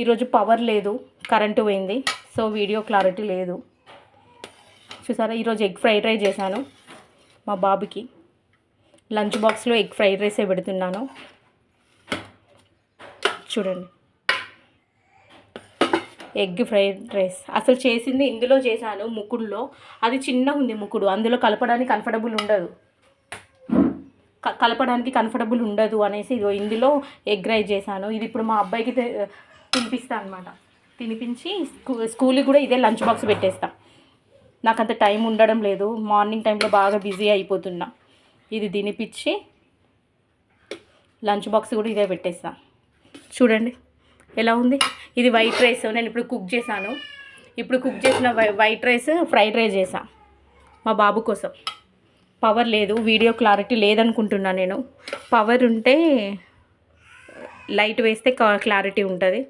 ఈరోజు పవర్ లేదు కరెంటు పోయింది సో వీడియో క్లారిటీ లేదు. చూసారా ఈరోజు ఎగ్ ఫ్రైడ్ రైస్ చేశాను మా బాబుకి. లంచ్ బాక్స్లో ఎగ్ ఫ్రైడ్ రైసే పెడుతున్నాను. చూడండి. Egg fried rice. అసలు చేసింది ఇందులో చేశాను ముకుడులో. అది చిన్నగా ఉంది ముకుడు. అందులో కలపడానికి కంఫర్టబుల్ ఉండదు. క- కలపడానికి కంఫర్టబుల్ ఉండదు అనేసి ఇదిగో ఇందులో ఎగ్ రైస్ చేశాను. ఇది ఇప్పుడు మా అబ్బాయికి తినిపిస్తా అనమాట తినిపించి స్కూ స్కూల్కి కూడా ఇదే లంచ్ బాక్స్ పెట్టేస్తా. నాకు అంత టైం ఉండడం లేదు. మార్నింగ్ టైంలో బాగా బిజీ అయిపోతున్నా. ఇది తినిపించి లంచ్ బాక్స్ కూడా ఇదే పెట్టేస్తా. చూడండి ఎలా ఉంది? ఇది వైట్ రైస్. నేను ఇప్పుడు కుక్ చేశాను. ఇప్పుడు కుక్ చేసిన wh- white rice fried rice చేసా మా బాబు కోసం. పవర్ లేదు. వీడియో క్లారిటీ లేదనుకుంటున్నా నేను. పవర్ ఉంటే లైట్ వేస్తే క్లారిటీ ఉంటుంది.